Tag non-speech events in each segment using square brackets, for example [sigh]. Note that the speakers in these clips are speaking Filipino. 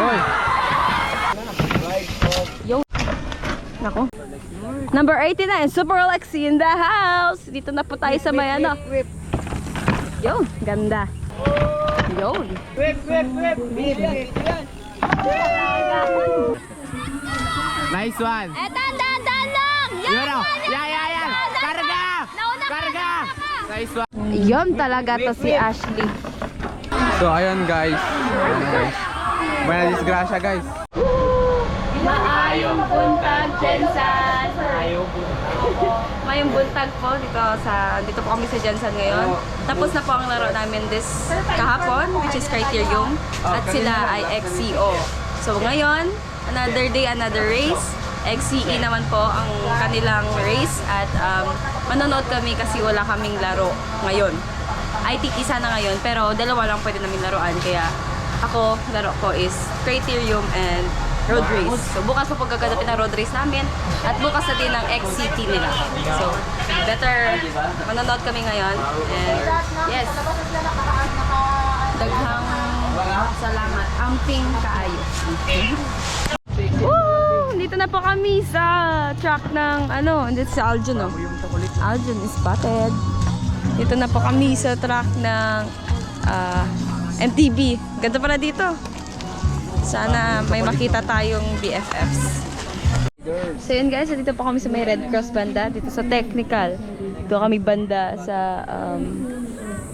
Oy. Yo. Nako. Number 89, Super Lexi in the house. Dito na po tayo sa may ano. Yo, ganda. Yo. Nice one. Eh, dan, dan, dan lang! Yun o. Yeah, yeah, yeah. Karga! Karga! Nice one. Yun talaga to si Ashley. So, ayun guys. Ayun guys. Buena disgrasya guys. Maayong buntag, Jensan. Maayong buntag. Maayong buntag po dito sa dito po kami sa Jensan ngayon. Tapos na po ang laro namin this kahapon, which is Criterium. At sila ay XCO. So ngayon, another day, another race. XCE naman po ang kanilang race at um, manonood kami kasi wala kaming laro ngayon. ITK sana ngayon pero dalawa lang pwede namin laruan kaya ako, laro ko is Criterium and road race. So bukas po pagkaganapin ang road race namin at bukas na din ang XCT nila. So better manonood kami ngayon and yes, daghang salamat. Amping kaayo. Woo! Dito na po kami sa track ng ano, dito sa Aljun oh. Aljun is spotted. Dito na po kami sa track ng ah, MTB. Ganda pala dito. Sana may makita tayong BFFs. So yun guys, dito po kami sa may Red Cross banda, dito sa technical. Dito kami banda sa um,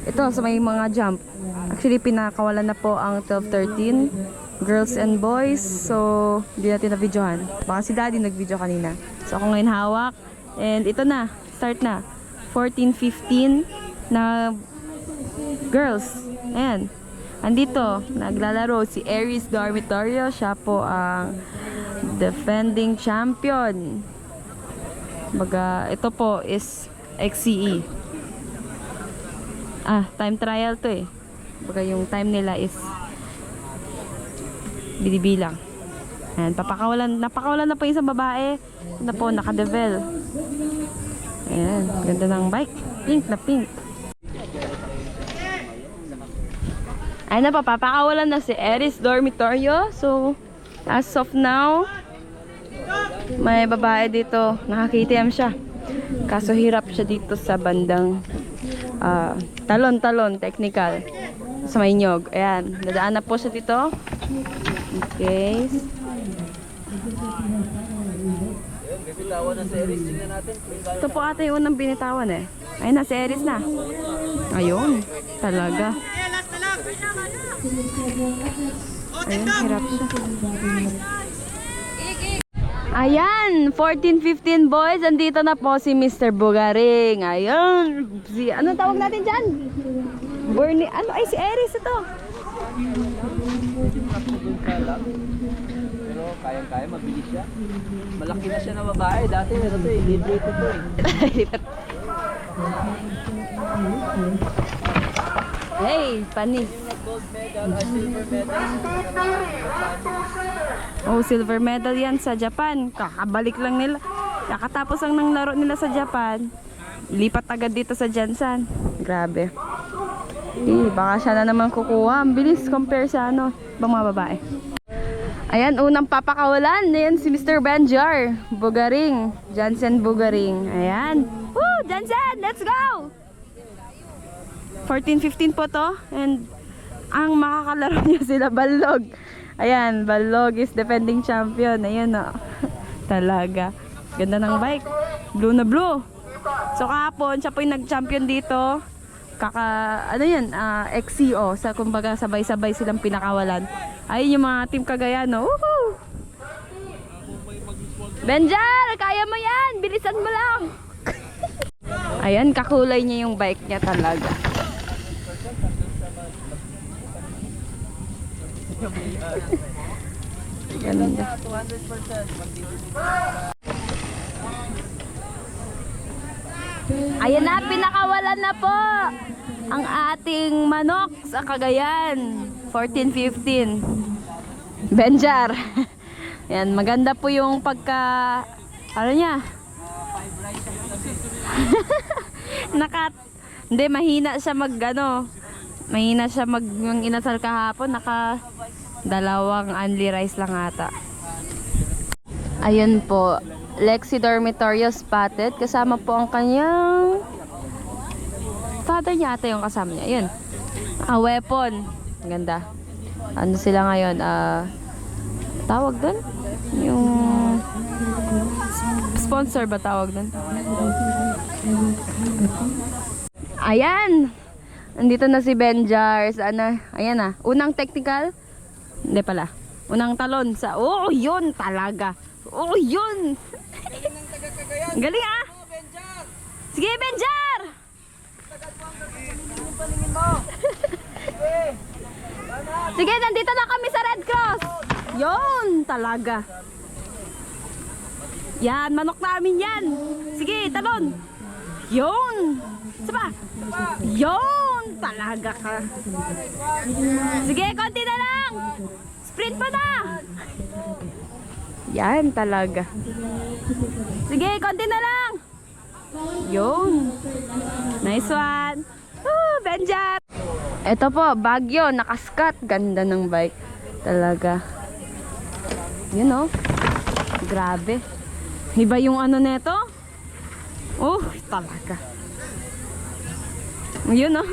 ito sa may mga jump. Actually pinakawalan na po ang 12-13 girls and boys. So hindi natin na videohan. Baka si daddy nag-video kanina. So ako ngayon hawak. And ito na, start na. 14-15 na girls. Ayan. Andito, naglalaro si Aries Dormitorio. Siya po ang defending champion. Baga, ito po is XCE. Ah, time trial to eh. Baga yung time nila is binibilang. Ayan, papakawalan, napakawalan na po isang babae. Na po, nakadevel. Ayan, ganda ng bike. Pink na pink. Ay na, papakawalan na si Eris Dormitorio. So, as of now, may babae dito. Nakakitm siya. Kaso hirap siya dito sa bandang ah, talon-talon, technical. Sa may nyog. Ayan, dadaan na po siya dito. Okay. Ito po ata yung unang binitawan eh. Ayun na, si Eris na. Ayun, talaga. Ayun, hirap siya. Ayan, 14-15 boys, andito na po si Mr. Bugaring. Ayun, si, ano tawag natin dyan? Bernie, ano, ay si Eris ito. Pero kayang-kaya, mabilis siya. Malaki na siya na babae. Dati meron to eh, libre ito to eh. [laughs] hey, panis. Oh, silver medal yan sa Japan. Kakabalik lang nila. Kakatapos ang nang laro nila sa Japan. Lipat agad dito sa Jansan. Grabe. Eh, baka siya na naman kukuha. Ang bilis compare sa ano, ibang mga babae. Ayan, unang papakawalan. Ayan si Mr. Benjar. Bugaring. Jansen Bugaring. Ayan. Woo! Jansen! Let's go! 14-15 po to. And ang makakalaro [laughs] niya sila Balog. Ayan, Balog is defending champion. Ayan o. [laughs] Talaga. Ganda ng bike. Blue na blue. So kahapon, siya po yung nag-champion dito. Kaka, ano yan, ah, XCO. Sa, kumbaga, sabay-sabay silang pinakawalan. Ayun yung mga team Cagayan, no? Woohoo! Benjar! Kaya mo yan! Bilisan mo lang! [laughs] Ayan, kakulay niya yung bike niya talaga. [laughs] Ganda. Ayan na, pinakawalan na po ang ating manok sa Cagayan. 14-15. Benjar. [laughs] Yan, maganda po yung pagka... Ano niya? [laughs] Nakat... Hindi, mahina siya mag ano, Mahina siya mag yung inasal kahapon. Naka dalawang only rice lang ata. Ayun po. Lexi Dormitorio spotted. Kasama po ang kanyang father niya ata yung kasama niya. Ayun. Ah, weapon. Ang Ganda. Ano sila ngayon? Ah, tawag doon? Yung sponsor ba tawag doon? Ayan! Andito na si Benjars. Ano? Ayan na. Unang technical. Hindi pala. Unang talon sa... Oh, yun talaga. Oh, yun. Galing ah. Sige, Benjar! Sige, nandito na kami sa Red Cross. Yun, talaga. Yan, manok namin yan. Sige, talon. Yun. Saba. Yun, talaga ka. Sige, konti na lang. Sprint pa na. Yan, talaga. Sige, konti na lang. Yun. Nice one. Woo, Benjar. Ito po, Bagyo, nakaskat. Ganda ng bike. Talaga. Yun oh. Grabe. Iba yung ano neto? Oh, talaga. Yun oh.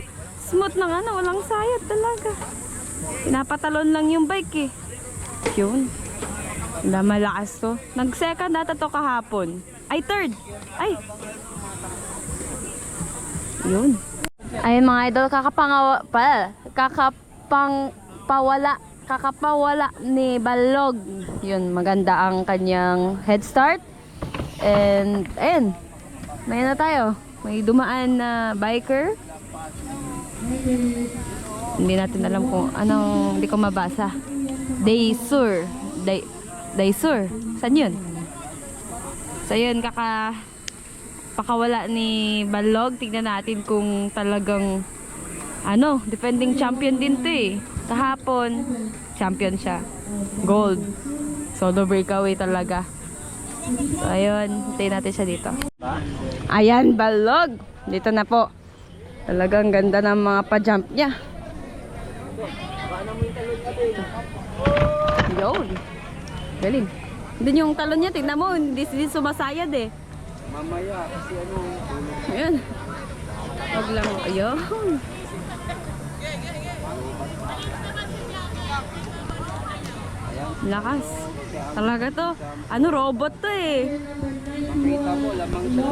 Smooth lang ano, walang sayad talaga. Pinapatalon lang yung bike eh. Yun. Wala malakas to. Nag-second ata to kahapon. Ay, third. Ay. Yun. Ay mga idol, kakapangawa pa, kakapang pawala, kakapawala ni Balog. Yun, maganda ang kanyang head start. And, ayun, may na tayo. May dumaan na biker. Hindi natin alam kung anong, hindi ko mabasa. Daysur. Day, Daysur. Saan yun? So yun, kaka pakawala ni Balog. Tignan natin kung talagang ano, defending champion din to eh. Kahapon, champion siya. Gold. Solo breakaway talaga. So ayun, hintayin natin siya dito. Ayan, Balog. Dito na po. Talagang ganda ng mga pa-jump niya. Yun. Galing. Doon yung talon niya, tignan mo, hindi, hindi sumasayad eh. Mamaya kasi ano, Ayan. Wag lang. Ayun. Lakas. Talaga to. Ano, robot to eh. kita mo, lamang siya.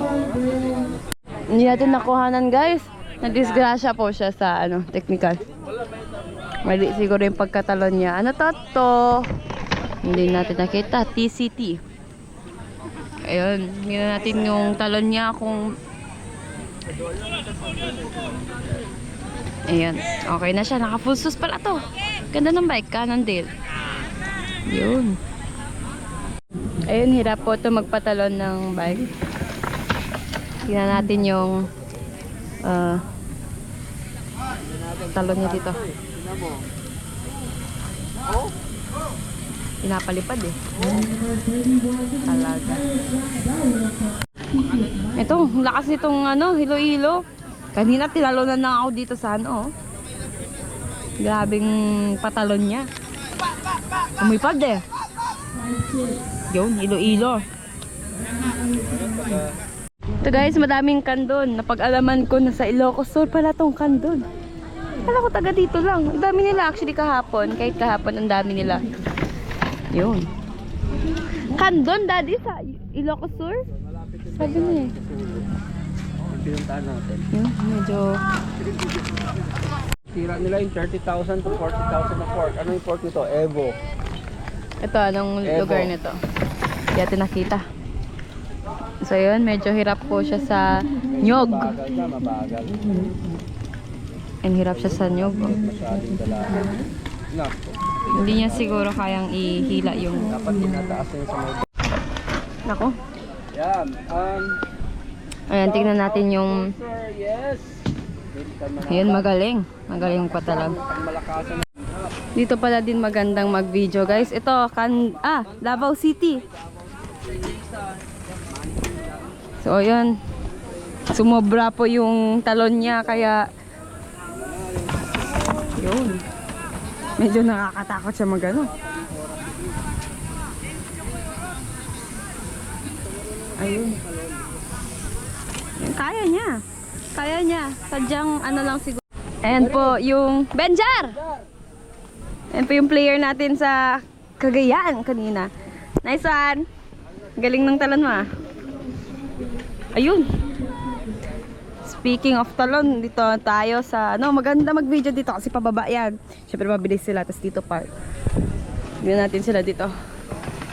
Hindi natin nakuhanan guys. Nadisgrasya po siya sa ano, technical. Mali siguro yung pagkatalon niya. Ano to to? Hindi natin nakita. TCT. Ayun. Hindi na natin yung talon niya kung... Ayun. Okay na siya. Naka full sus pala to. Ganda ng bike. Cannondale. Yun. Ayun, hirap po to magpatalon ng bike. Tingnan natin yung ah, talon niya dito. Pinapalipad eh. Talaga. Ito, lakas nitong ano, hilo-hilo. Kanina tinalonan na ako dito sa ano. oh. Grabing patalon niya. Umipad eh. Yun, hilo-hilo. Ito guys, madaming kandon. Napag-alaman ko na sa Ilocos Sur pala tong kandon. Kala ko taga dito lang. Ang dami nila actually kahapon. Kahit kahapon ang dami nila. Yun. Kandon daddy sa Ilocos Sur? Sabi niya eh. Pinuntahan natin. Yun, medyo... Tira nila yung 30,000 to 40,000 na pork. Ano yung pork nito? Evo. Ito, anong Evo. lugar nito? Hindi natin nakita. So yun, medyo hirap po siya sa nyog. Bagal siya, mabagal. And hirap siya sa nyog. oh. Masyadong dalaga. Nako. Hindi niya siguro kayang ihila yung... Dapat tinataas sa mga... Nako. Yan. Um, Ayan, tingnan natin yung... Ayun, magaling. Magaling pa talaga. Dito pala din magandang mag-video guys. Ito, kan... Ah, Davao City. So, ayun. Sumobra po yung talon niya kaya Yun. Medyo nakakatakot siya magano. Ayun. Kaya niya. Kaya niya. Sadyang ano lang siguro. Ayan po yung Benjar! Ayan po yung player natin sa Cagayan kanina. Nice one! Galing ng talon mo ah. Ayun. Speaking of talon, dito tayo sa, ano, maganda mag-video dito kasi pababa yan. Siyempre mabilis sila, tapos dito park. Tignan natin sila dito.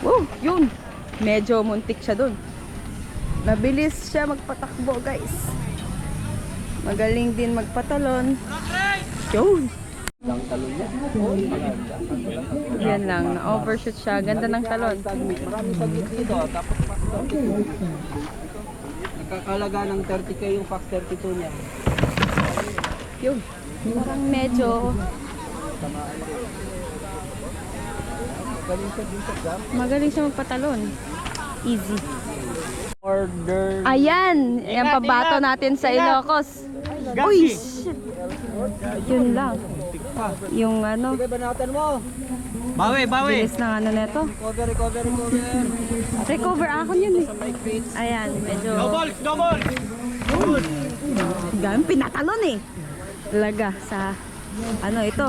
Wow, yun. Medyo muntik siya dun. Mabilis siya magpatakbo, guys. Magaling din magpatalon. Yun. Yan lang, na-overshoot siya. Ganda ng talon. Maraming sagmit dito. Tapos Fox 32. Nakakalaga ng 30k yung Fox 32 niya. Yun. Parang medyo Galing siya din sa jump. magaling siya magpatalon. Easy. Order. Ayan! Ayan pabato natin sa Ilocos. Uy! shit. Yun lang. Yung ano, Sige, banatan mo. Bawi, bawi. bilis ng ano neto. Recover, recover, recover. Recover ako yun eh. Ayan, medyo... Double, double. Dami pinatalon eh. Talaga sa... Ano ito?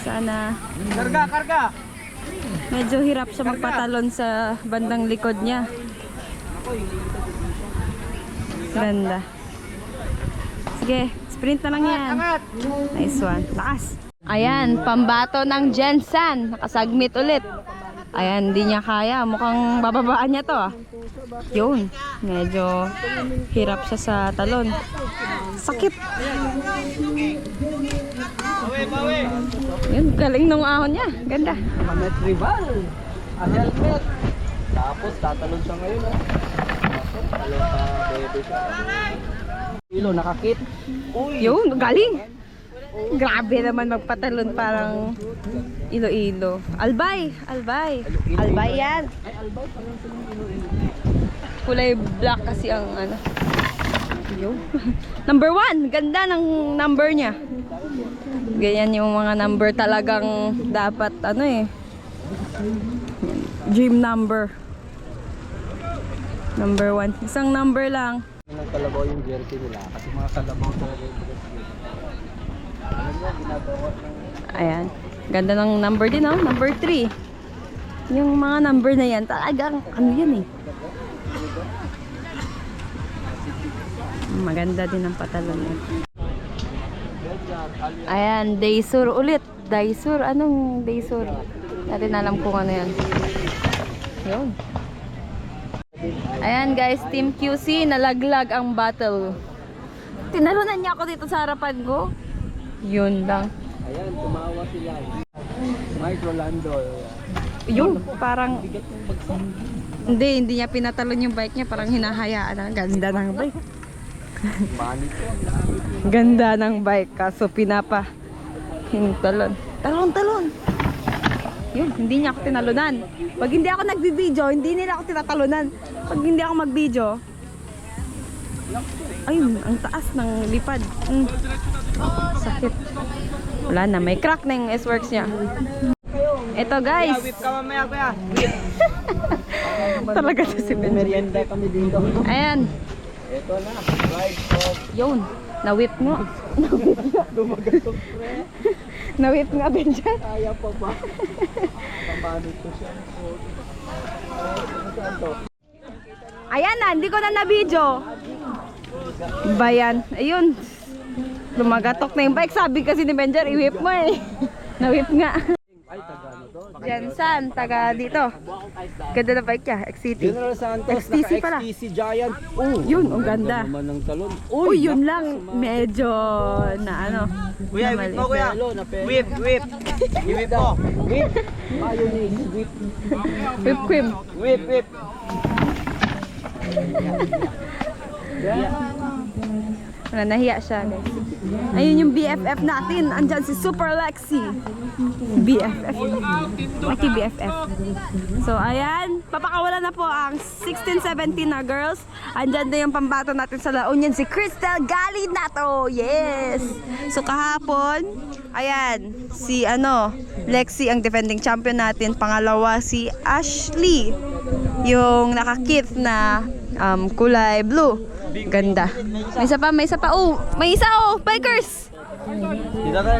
Sana... Karga, karga. Medyo hirap siya magpatalon sa bandang likod niya. Ganda. Sige, sprint na lang yan. Nice one. Lakas. Ayan, pambato ng Jensen. Nakasagmit ulit. Ayan, hindi niya kaya. Mukhang bababaan niya to. ah. Yun. Medyo hirap siya sa talon. Sakit. Yun, galing nung ahon niya. Ganda. Helmet rival. Ang helmet. Tapos tatalon siya ngayon. Oh. Tapos talon sa bebe siya. Ilo, nakakit. Uy. Yun, galing. Grabe naman magpatalon parang ilo-ilo. Albay, albay. Albay yan. Kulay black kasi ang ano. [laughs] Number one, ganda ng number niya. Ganyan yung mga number talagang dapat ano eh. Dream number. Number one. Isang number lang. ng kalabaw yung jersey nila kasi mga kalabaw talaga yung jersey. Alam mo, ginagawa ng Ayan. Ganda ng number din, oh. Number 3. Yung mga number na yan, talagang ano yan eh. Maganda din ang patalon niya. Ayan, Daysur ulit. Daysur, anong Daysur? Natin alam kung ano yan. Yun. Ayan guys, Team QC, nalaglag ang battle. Tinalunan niya ako dito sa harapan ko. Yun lang. Ayan, tumawa sila. Mike Rolando. Yun, parang hindi, hindi niya pinatalon yung bike niya, parang hinahayaan na. Ganda ng bike. Ganda ng bike, kaso pinapa hintalon. Talon, talon. Yun, hindi niya ako tinalunan. Pag hindi ako nagbibideo, hindi nila ako tinatalunan. Pag hindi ako magbideo, ayun, ang taas ng lipad. Mm. Sakit. Wala na, may crack na yung S-Works niya. Ito guys, [laughs] talaga to si Ben. Merienda kami dito. Ayan, Ito na. Ride of yun, na-whip [laughs] nga. Dumagatok pre. Na-whip nga Ben dyan. Kaya pa ba? Siya. Ayan na, hindi ko na na-video. Bayan. Ayun. Lumagatok na yung bike. Sabi kasi ni Benjar, i-whip mo eh. [laughs] Na-whip nga. Ay, taga to? Jensan, taga dito. Ganda na bike niya, XCT. General Santos, XTC pala. XTC Giant. Oh, Yun, ang ganda. naman ng talon. Uy, yun lang. Medyo na ano. Kuya, whip mo kuya. Whip, whip. I-whip mo. Whip. Mayonnaise, whip. Whip cream. Whip, whip. Wala, nahiya siya, guys. Ayun yung BFF natin. Andyan si Super Lexi. BFF. Lucky BFF. So, ayan. Papakawalan na po ang 16-17 na girls. Andyan na yung pambato natin sa La Union, si Crystal Galinato. Yes! So, kahapon, ayan, si ano, Lexi ang defending champion natin. Pangalawa, si Ashley. Yung nakakit na um, kulay blue. Ganda. May isa pa, may isa pa. Oh, may isa oh, bikers! Dito ka.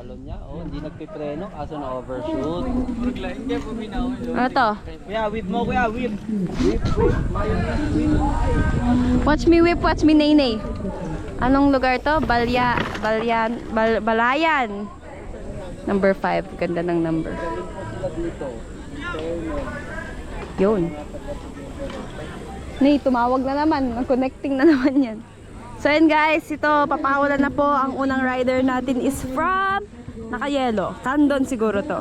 Talon niya, oh, hindi nagpipreno, kaso na overshoot. Ano to? Kuya, whip mo, kuya, whip. Watch me whip, watch me nay Anong lugar to? Balya, Balyan, Bal, Balayan. Number 5. Ganda ng number. Yun. Nay, tumawag na naman. Connecting na naman yan. So yun guys, ito, papakawalan na po. Ang unang rider natin is from Nakayelo. Tandon siguro to.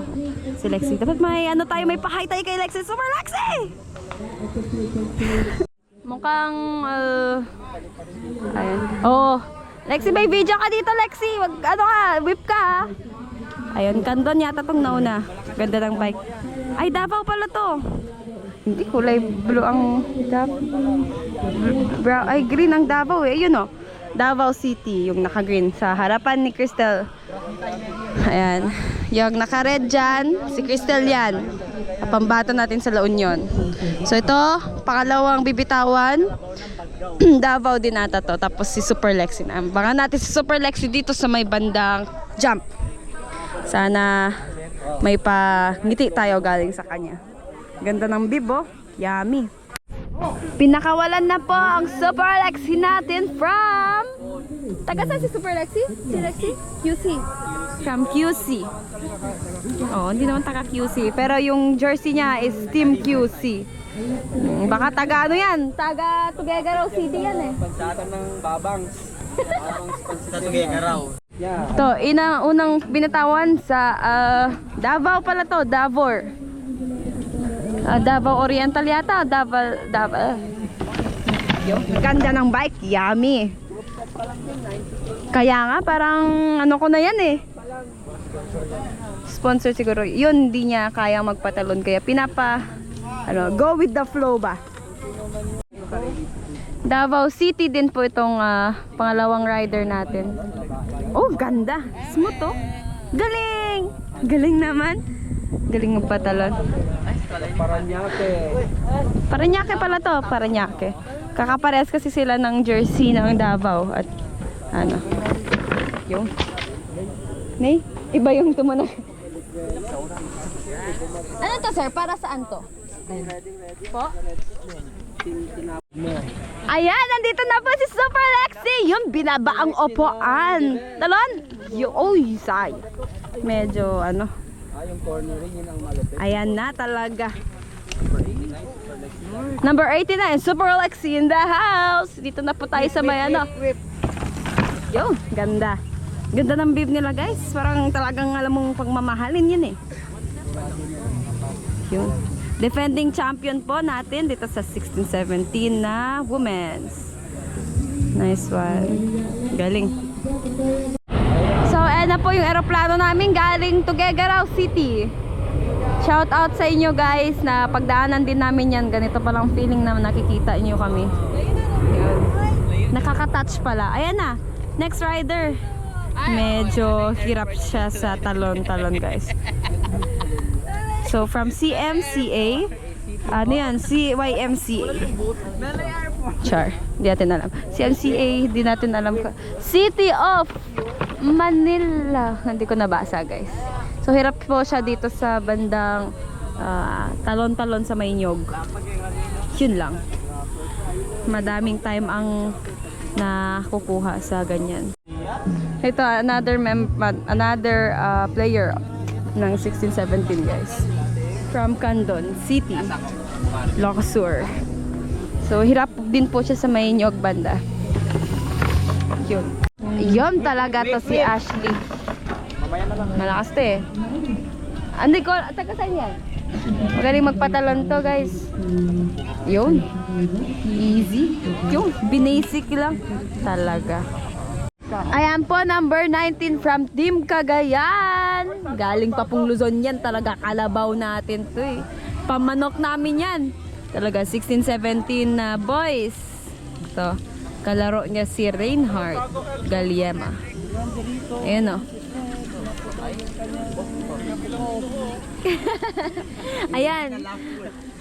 Si Lexi. Dapat may ano tayo, may pahay kay Lexi. Super Lexi! [laughs] Mukhang, uh, ayun. Oh, Lexi, may video ka dito, Lexi. Wag, ano ka, whip ka? Ayun, kandon yata tong nauna. Ganda ng bike. Ay, Davao pala to. Hindi, kulay blue ang Davao. Brown, ay, green ang Davao eh. Yun oh. Davao City, yung naka-green sa harapan ni Crystal. Ayan. Yung naka-red dyan, si Crystal yan. Pambato natin sa La Union. So ito, pangalawang bibitawan. [clears throat] Davao din ata to. Tapos si Super Lexi. Baka natin si Super Lexi dito sa may bandang jump. Sana may pa ngiti tayo galing sa kanya. Ganda ng bib oh. Yummy. Pinakawalan na po ang Super Lexi natin from... Taga saan si Super Lexi? Si Lexi? QC. From QC. Oh, hindi naman taga QC. Pero yung jersey niya is Team QC. Hmm, Baka taga ano yan? Taga Tuguegarao City yan eh. Pansatan ng babangs. Babangs pansatan. raw. Yeah. To, ina unang binatawan sa ah, Davao pala to, Davor. Ah, Davao Oriental yata, Davao, Davao. Ganda ng bike, yummy. Kaya nga, parang ano ko na yan eh. Sponsor siguro. Yun, hindi niya kaya magpatalon. Kaya pinapa, ano, go with the flow ba? Davao City din po itong ah, pangalawang rider natin. Oh, ganda. Smooth oh. Galing! Galing naman. Galing magpatalon. Paranaque. Paranaque pala to, Paranaque. Kakapares kasi sila ng jersey ng Davao at ano. Yung. Nay, iba yung tumanag. ano to sir? Para saan to? Po? Ayan, nandito na po si Super Lexi. Yung binabaang upuan. Talon? Yung, oy, say. Medyo, ano. Ah, yung cornering, yun ang malupit. Ayan na talaga. Number 89, Super Lexi in the house. Dito na po tayo sa may ano. Yo, ganda. Ganda ng bib nila guys. Parang talagang alam mong pagmamahalin yun eh. Yun. Defending champion po natin dito sa 16-17 na women's. Nice one. Galing. Ayan na po yung aeroplano namin galing Tuguegarao City. Shout out sa inyo guys na pagdaanan din namin yan. Ganito palang feeling na nakikita inyo kami. Yun. Nakaka-touch pala. Ayan na. Next rider. Medyo hirap siya sa talon-talon guys. So from CMCA, ano yan? CYMCA. Char. Hindi natin alam. CMCA, hindi natin alam. City of Manila. [laughs] Hindi ko nabasa guys. So hirap po siya dito sa bandang ah, talon-talon sa Mayniyog. Yun lang. Madaming time ang nakukuha sa ganyan. Ito another mem another ah, player ng 16-17 guys. From Candon City, Locosur. So hirap din po siya sa Mayniyog banda. Yun. Yun talaga to si Ashley. Mamaya na lang. Malakas to eh. Hindi ko, taga saan yan? Magaling magpatalon to guys. Yun. Easy. Yung binasic lang. Talaga. Ayan po, number 19 from Team Cagayan. Galing pa pong Luzon yan. Talaga kalabaw natin to eh. Pamanok namin yan. Talaga 16-17 na boys. Ito. Kalaro niya si Reinhardt Galiema. Ayan o. [laughs] Ayan.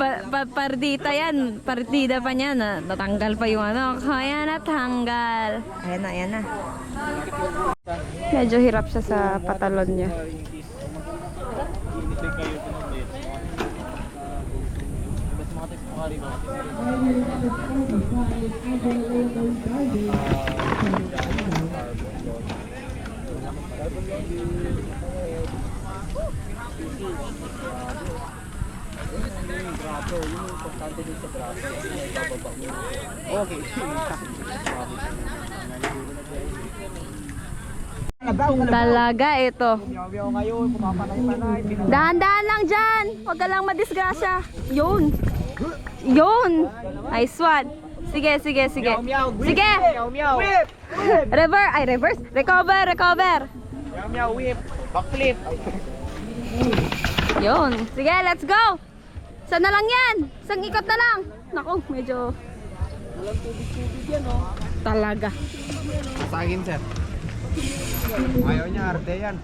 Pa, pa, partita yan. Partida pa niya na natanggal pa yung ano. Kaya natanggal. Ayan na, ayan na. Medyo hirap siya sa patalon niya. Talaga ito. Dahan-dahan lang dyan. Huwag ka lang madisgrasya. Yun. Yun. Nice one. Sige, sige, sige. Sige. Rever, ay reverse. Recover, recover. Meow meow whip. Backflip. Yun. Sige, let's go. Saan na lang yan? Isang ikot na lang. Naku, medyo... Talaga. Sa akin, sir. Ayaw niya, arte yan.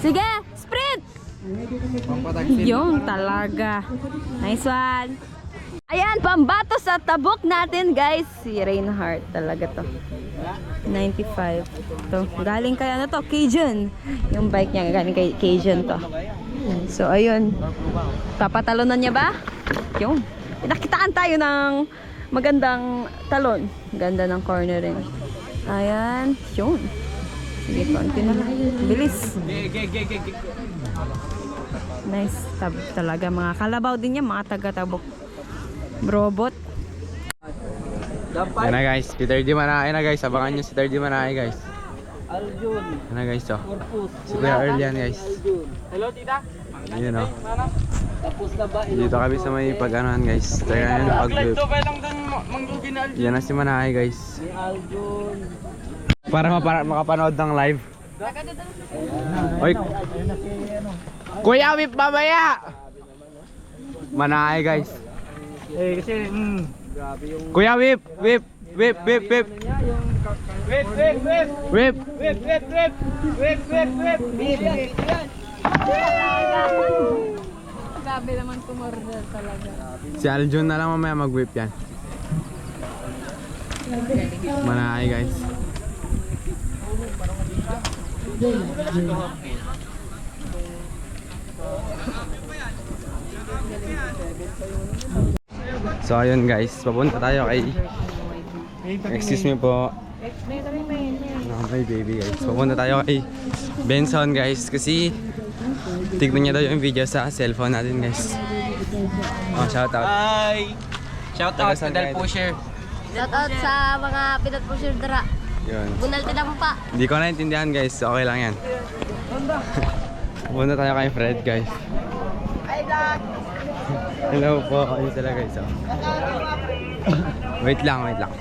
Sige, sprint! Pampatagsin. Yun talaga. Nice one. Ayan, pambato sa tabok natin guys. Si Reinhardt talaga to. 95. To. Galing kay ano to? Cajun. Yung bike niya galing kay Cajun to. So ayun. Papatalunan niya ba? Yun. Nakitaan tayo ng magandang talon. Ganda ng cornering. Ayan. Yun. Sige, konti na lang. Bilis. Nice tab talaga mga kalabaw din yan, mga taga-tabok. Robot. Yan na guys, si Third Di Manahe na guys. Abangan nyo si Third Di Manahe guys. Aljun. Yan na guys, oh. Corpus. Si Kuya Earl yan guys. Hello tita. Yun oh. Tapos na ba? Dito kami sa may pag-anuhan guys. Try na yung pag lang doon manglubi na Aljun. Yan na si Manahe guys. Si Aljun. Para mapara- makapanood ng live. Oy. Kuya, whip mamaya! Manahe guys. Eh kasi mm, grabe yung Kuya, whip! Whip! Whip! Whip! Whip! Wait, wait, wait. Whip! Wait, wait, wait. Wait, wait, wait. Wait. Grabe naman tumorder talaga. Si Aljun na lang mamaya mag-whip yan. Manahe guys. So ayun guys, papunta tayo kay Excuse me po. No, my baby guys. Papunta tayo kay Benson guys kasi tignan niya daw yung video sa cellphone natin guys. Oh, shout out. Hi. Shout out Pedal kayo? Pusher. Shoutout sa mga pinat po sir dara. Yun. Bunal ka lang pa. Hindi ko naintindihan guys. Okay lang yan. [laughs] Pupunta tayo kay Fred guys. Hello po. Ayun sila guys. Oh. [laughs] wait lang, wait lang.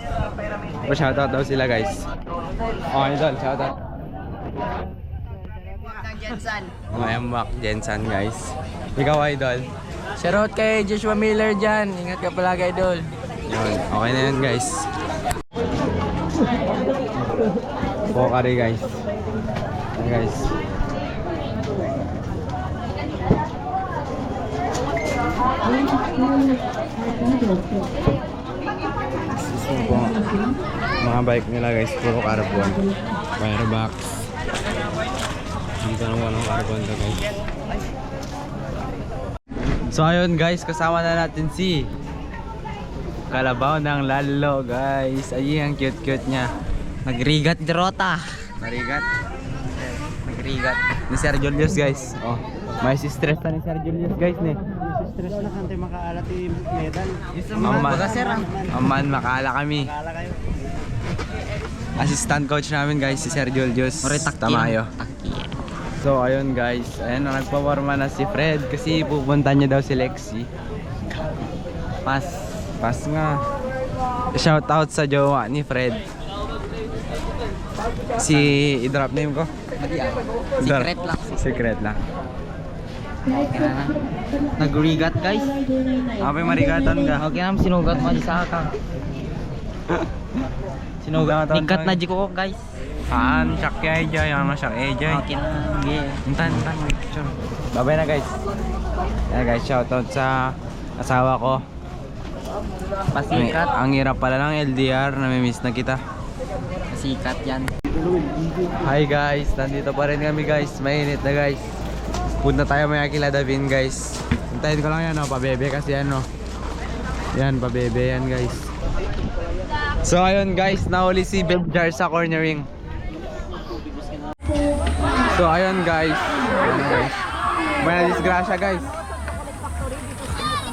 Pa shoutout daw sila guys. Oh, idol, shoutout. Jensen. Oh, Embak Jensen guys. Ikaw idol. Shoutout kay Joshua Miller dyan. Ingat ka palagi, idol. Yun, okay na yun guys. Pokari guys. Ayan, guys. Po. Mga bike nila guys, puro carbon. Firebox. Dito naman walang carbon to guys. So ayun guys, kasama na natin si Kalabaw ng Lalo guys. Ayun, ang cute-cute niya. Nagrigat derota. Narigat? Nagrigat. Ni Sir Julius guys. Oh, may si stress na ni Sir Julius guys ni. Stress na kante makaalat yung medal. Aman, aman makala kami. Kala kayo. assistant coach namin guys, si Sir Julius Tamayo. So ayun guys, ayun na nagpawarma na si Fred kasi pupunta niya daw si Lexi. Pas, pas nga. Shout out sa jowa ni Fred. Si i-drop name ko. Secret lang. Secret lang. Nagrigat guys. Apoy marigatan ka. Okay naman sinugat mo sa ka. [laughs] Sinugat. Nikat na di ko guys. Saan? Siyak kaya dyan. Yan mo siyak dyan. Okay na. Okay. Intan, intan. Picture. Babay na guys. Ayan guys, shoutout sa asawa ko. Pasikat. Ang hirap pala ng LDR, namimiss na kita. Pasikat yan. Hi guys, nandito pa rin kami guys. Mainit na guys. Punta tayo may Akila Davin guys. Hintayin ko lang yan oh, pabebe kasi yan oh. Yan, pabebe yan guys. So ayun guys, nahuli si Benjar sa cornering. So ayun guys. Ayun guys. May na-disgrasya guys.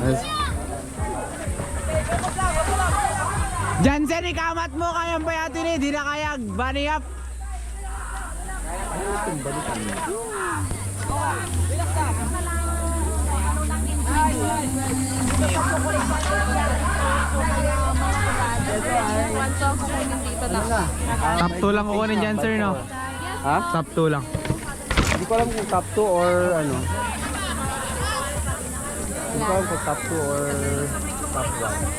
Yes. Jansen, ikamat mo kayang bayatin eh. Di na kayag. Bunny up. Top 2 lang kukunin dyan sir no? Ha? Top 2 lang. Hindi ko alam kung top 2 or ano. Hindi ko alam kung top 2 or top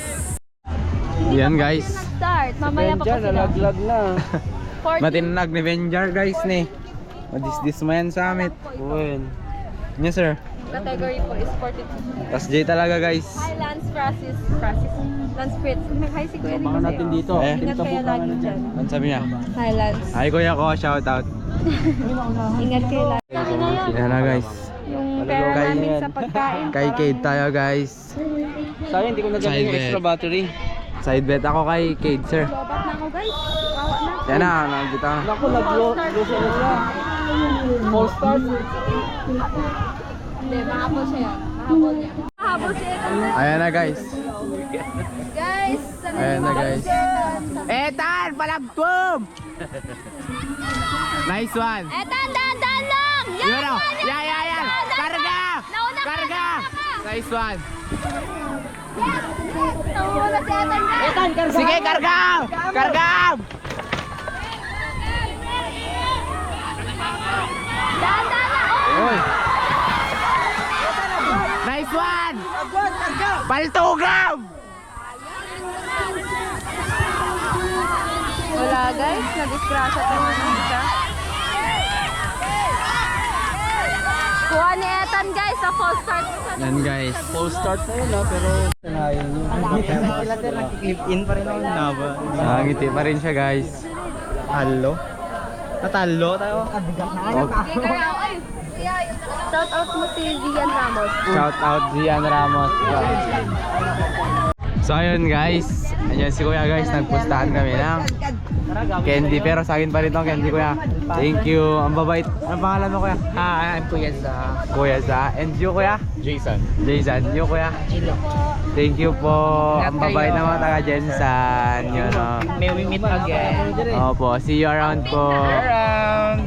1. Yan guys. Start. Mamaya pa sila. nalaglag na. 40. Matinag ni Benjar guys ni. Madisdis mo yan sa amit. Uwin. Yes sir. Category po is 42. Tas J talaga guys. Hi, Lance Francis. Francis. Lance Fritz. May hi si Kuya Abangan natin dito. Eh. Ingat kayo lagi dyan. Ano sabi niya? Hi, Lance. Hi kuya ko, shout out. [laughs] Ingat kayo lagi. Yan na guys. Yung pera Kay- namin sa pagkain. Kay Kate tayo guys. Sayang, hindi ko Side yung extra battery. Side bet ako kay Kate sir. Lobat na ako guys. Kawa na. Yan na, nakikita na. Naku, nag-low na siya. Start. Hindi, mahabol siya yan. Mahabol niya. Mahabol siya yan. Ayan na guys. Guys, Ayan na guys. Etan, palagpum! nice one. Eh, dandan, dan lang! Yan! Yan, yan, yan. Karga! Karga! Nice one. Sige, karga! Karga! Dandan lang! Uy. Nice one! Paltugam! Wala guys, nag-scratch at yung isa. Kuha ni Etan guys, sa full start Yan guys. Full start na yun ha, pero sanayin nyo. Clip in pa rin ako naba. Nakangiti pa rin siya guys. Talo? Natalo tayo? Shout out mo si Vian Ramos. Shout out Zian Ramos. So ayun guys, Ayan si Kuya guys, nagpustahan kami ng candy pero sa akin pa rin tong candy Kuya. Thank you. Ang babait. Anong pangalan mo Kuya? Ah, I'm Kuya sa Kuya Za. And you Kuya? Jason. Jason. You Kuya? Chilo. Thank you po. Ingat Ang babait kayo. ng mga taga Jensan. Yun o. May we meet again. Opo, see you around po. Around.